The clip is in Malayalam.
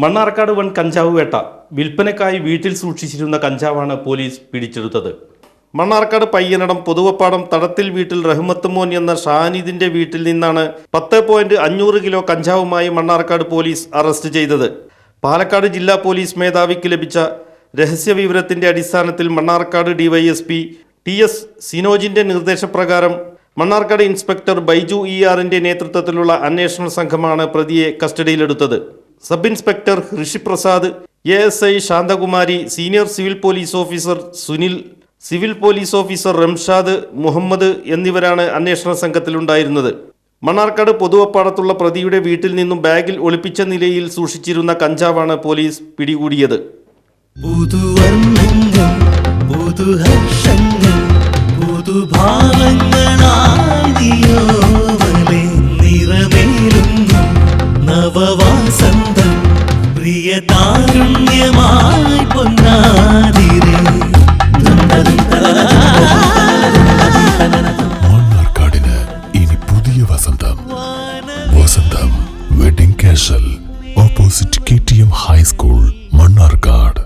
മണ്ണാർക്കാട് വൺ കഞ്ചാവ് വേട്ട. വിൽപ്പനക്കായി വീട്ടിൽ സൂക്ഷിച്ചിരുന്ന കഞ്ചാവാണ് പോലീസ് പിടിച്ചെടുത്തത്. മണ്ണാർക്കാട് പയ്യനടം പൊതുവപ്പാടം തടത്തിൽ വീട്ടിൽ റഹ്മത്ത് മോൻ എന്ന ഷാനിദിന്റെ വീട്ടിൽ നിന്നാണ് പത്ത് പോയിന്റ് അഞ്ഞൂറ് കിലോ കഞ്ചാവുമായി മണ്ണാർക്കാട് പോലീസ് അറസ്റ്റ് ചെയ്തത്. പാലക്കാട് ജില്ലാ പോലീസ് മേധാവിക്ക് ലഭിച്ച രഹസ്യ വിവരത്തിന്റെ അടിസ്ഥാനത്തിൽ മണ്ണാർക്കാട് ഡിവൈഎസ്പി ടി എസ് സിനോജിന്റെ നിർദ്ദേശപ്രകാരം മണ്ണാർക്കാട് ഇൻസ്പെക്ടർ ബൈജു ഇ ആറിന്റെ നേതൃത്വത്തിലുള്ള അന്വേഷണ സംഘമാണ് പ്രതിയെ കസ്റ്റഡിയിലെടുത്തത്. Sub inspector Rishiprasad A S I Santhakumari senior civil police officer Sunil civil police officer Ramshad Muhammad എന്നിവരാണ് അന്വേഷണ സംഘത്തിലുണ്ടായിരുന്നത്. മണ്ണാർക്കാട് പൊതുവപ്പാടത്തുള്ള പ്രതിയുടെ വീട്ടിൽ നിന്നും ബാഗിൽ ഒളിപ്പിച്ച നിലയിൽ സൂക്ഷിച്ചിരുന്ന കഞ്ചാവാണ് പോലീസ് പിടികൂടിയത്. പുതുവർണങ്ങൾ പുതുഹർഷങ്ങൾ പുതുഭാവങ്ങളാദിയോവലെ നവവാസന്തം പ്രിയ താരുണ്യമായി പൊന്നാതിരേ മണ്ണാർക്കാടിന് ഇനി പുതിയ Vasantham Vasantham wedding casual opposite K T M high school Mannarkkad